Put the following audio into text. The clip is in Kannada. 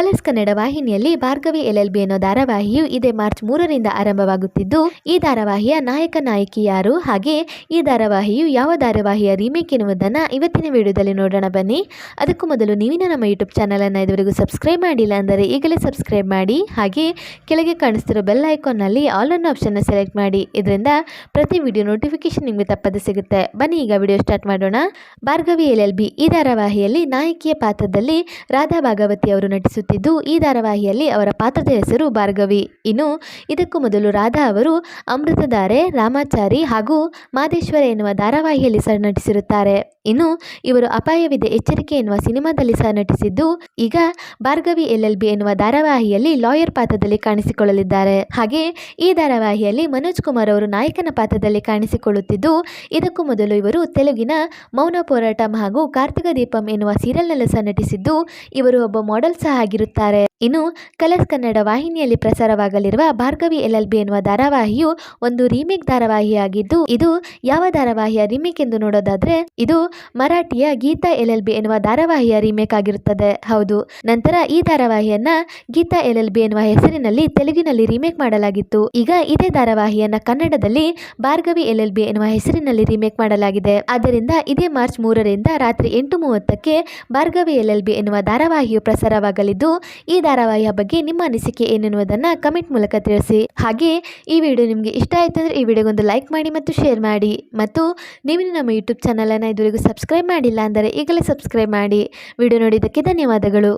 ಕಲರ್ಸ್ ಕನ್ನಡ ವಾಹಿನಿಯಲ್ಲಿ ಭಾರ್ಗವಿ ಎಲ್ ಎಲ್ ಬಿ ಅನ್ನೋ ಧಾರಾವಾಹಿಯು ಇದೇ ಮಾರ್ಚ್ ಮೂರರಿಂದ ಆರಂಭವಾಗುತ್ತಿದ್ದು, ಈ ಧಾರಾವಾಹಿಯ ನಾಯಕ ನಾಯಕಿ ಯಾರು? ಹಾಗೆ ಈ ಧಾರಾವಾಹಿಯು ಯಾವ ಧಾರಾವಾಹಿಯ ರೀಮೇಕ್ ಎನ್ನುವುದನ್ನು ಇವತ್ತಿನ ವಿಡಿಯೋದಲ್ಲಿ ನೋಡೋಣ ಬನ್ನಿ. ಅದಕ್ಕೂ ಮೊದಲು ನೀವಿನ ನಮ್ಮ ಯೂಟ್ಯೂಬ್ ಚಾನಲನ್ನು ಇದುವರೆಗೂ ಸಬ್ಸ್ಕ್ರೈಬ್ ಮಾಡಿಲ್ಲ ಅಂದರೆ ಈಗಲೇ ಸಬ್ಸ್ಕ್ರೈಬ್ ಮಾಡಿ. ಹಾಗೆ ಕೆಳಗೆ ಕಾಣಿಸ್ತಿರೋ ಬೆಲ್ ಐಕಾನ್ನಲ್ಲಿ ಆಲ್ ಅನ್ನೋ ಆಪ್ಷನ್ ಸೆಲೆಕ್ಟ್ ಮಾಡಿ. ಇದರಿಂದ ಪ್ರತಿ ವಿಡಿಯೋ ನೋಟಿಫಿಕೇಶನ್ ನಿಮಗೆ ತಪ್ಪದೆ ಸಿಗುತ್ತೆ. ಬನ್ನಿ, ಈಗ ವಿಡಿಯೋ ಸ್ಟಾರ್ಟ್ ಮಾಡೋಣ. ಭಾರ್ಗವಿ ಎಲ್ ಈ ಧಾರಾವಾಹಿಯಲ್ಲಿ ನಾಯಕಿಯ ಪಾತ್ರದಲ್ಲಿ ರಾಧಾ ಭಾಗವತಿ ಅವರು ನಟಿಸುತ್ತಿದ್ದು ಈ ಧಾರಾವಾಹಿಯಲ್ಲಿ ಅವರ ಪಾತ್ರದ ಹೆಸರು ಭಾರ್ಗವಿ. ಇನ್ನು ಇದಕ್ಕೂ ಮೊದಲು ರಾಧಾ ಅವರು ಅಮೃತಧಾರೆ, ರಾಮಾಚಾರಿ ಹಾಗೂ ಮಾದೇಶ್ವರ ಎನ್ನುವ ಧಾರಾವಾಹಿಯಲ್ಲಿ ಸಹ ನಟಿಸಿರುತ್ತಾರೆ. ಇನ್ನು ಇವರು ಅಪಾಯವಿದೆ ಎಚ್ಚರಿಕೆ ಎನ್ನುವ ಸಿನಿಮಾದಲ್ಲಿ ಸಹ ನಟಿಸಿದ್ದು, ಈಗ ಭಾರ್ಗವಿ ಎಲ್ ಎಲ್ ಬಿ ಎನ್ನುವ ಧಾರಾವಾಹಿಯಲ್ಲಿ ಲಾಯರ್ ಪಾತ್ರದಲ್ಲಿ ಕಾಣಿಸಿಕೊಳ್ಳಲಿದ್ದಾರೆ. ಹಾಗೆ ಈ ಧಾರಾವಾಹಿಯಲ್ಲಿ ಮನೋಜ್ ಕುಮಾರ್ ಅವರು ನಾಯಕನ ಪಾತ್ರದಲ್ಲಿ ಕಾಣಿಸಿಕೊಳ್ಳುತ್ತಿದ್ದು, ಇದಕ್ಕೂ ಮೊದಲು ಇವರು ತೆಲುಗಿನ ಮೌನ ಪೋರಾಟಂ ಹಾಗೂ ಕಾರ್ತಿಕ ದೀಪಂ ಎನ್ನುವ ಸೀರಿಯಲ್ನಲ್ಲಿ ಸಹ ನಟಿಸಿದ್ದು, ಇವರು ಒಬ್ಬ ಮಾಡೆಲ್ ಸಹ ಆಗಿರುತ್ತಾರೆ. ಇನ್ನು ಕಲರ್ಸ್ ಕನ್ನಡ ವಾಹಿನಿಯಲ್ಲಿ ಪ್ರಸಾರವಾಗಲಿರುವ ಭಾರ್ಗವಿ ಎಲ್ ಎಲ್ ಬಿ ಎನ್ನುವ ಧಾರಾವಾಹಿಯು ಒಂದು ರೀಮೇಕ್ ಧಾರಾವಾಹಿಯಾಗಿದ್ದು, ಇದು ಯಾವ ಧಾರಾವಾಹಿಯ ರೀಮೇಕ್ ಎಂದು ನೋಡೋದಾದ್ರೆ, ಇದು ಮರಾಠಿಯ ಗೀತಾ ಎಲ್ ಎಲ್ ಬಿ ಎನ್ನುವ ಧಾರಾವಾಹಿಯ ರೀಮೇಕ್ ಆಗಿರುತ್ತದೆ. ಹೌದು, ನಂತರ ಈ ಧಾರಾವಾಹಿಯನ್ನ ಗೀತಾ ಎಲ್ ಎಲ್ ಬಿ ಎನ್ನುವ ಹೆಸರಿನಲ್ಲಿ ತೆಲುಗಿನಲ್ಲಿ ರೀಮೇಕ್ ಮಾಡಲಾಗಿತ್ತು. ಈಗ ಇದೇ ಧಾರಾವಾಹಿಯನ್ನ ಕನ್ನಡದಲ್ಲಿ ಭಾರ್ಗವಿ ಎಲ್ ಎಲ್ ಬಿ ಎನ್ನುವ ಹೆಸರಿನಲ್ಲಿ ರೀಮೇಕ್ ಮಾಡಲಾಗಿದೆ. ಆದ್ದರಿಂದ ಇದೇ ಮಾರ್ಚ್ ಮೂರರಿಂದ ರಾತ್ರಿ ಎಂಟು ಮೂವತ್ತಕ್ಕೆ ಭಾರ್ಗವಿ ಎಲ್ ಎಲ್ ಬಿ ಎನ್ನುವ ಧಾರಾವಾಹಿಯು ಪ್ರಸಾರವಾಗಲಿದ್ದು, ಈ ಧಾರಾವಾಹಿಯ ಬಗ್ಗೆ ನಿಮ್ಮ ಅನಿಸಿಕೆ ಏನೆನ್ನುವುದನ್ನು ಕಮೆಂಟ್ ಮೂಲಕ ತಿಳಿಸಿ. ಹಾಗೆ ಈ ವಿಡಿಯೋ ನಿಮಗೆ ಇಷ್ಟ ಆಯಿತು ಅಂದರೆ ಈ ವಿಡಿಯೋಗೊಂದು ಲೈಕ್ ಮಾಡಿ ಮತ್ತು ಶೇರ್ ಮಾಡಿ. ಮತ್ತು ನೀವು ನಮ್ಮ ಯೂಟ್ಯೂಬ್ ಚಾನಲನ್ನು ಇದುವರೆಗೂ ಸಬ್ಸ್ಕ್ರೈಬ್ ಮಾಡಿಲ್ಲ ಅಂದರೆ ಈಗಲೇ ಸಬ್ಸ್ಕ್ರೈಬ್ ಮಾಡಿ. ವಿಡಿಯೋ ನೋಡಿದ್ದಕ್ಕೆ ಧನ್ಯವಾದಗಳು.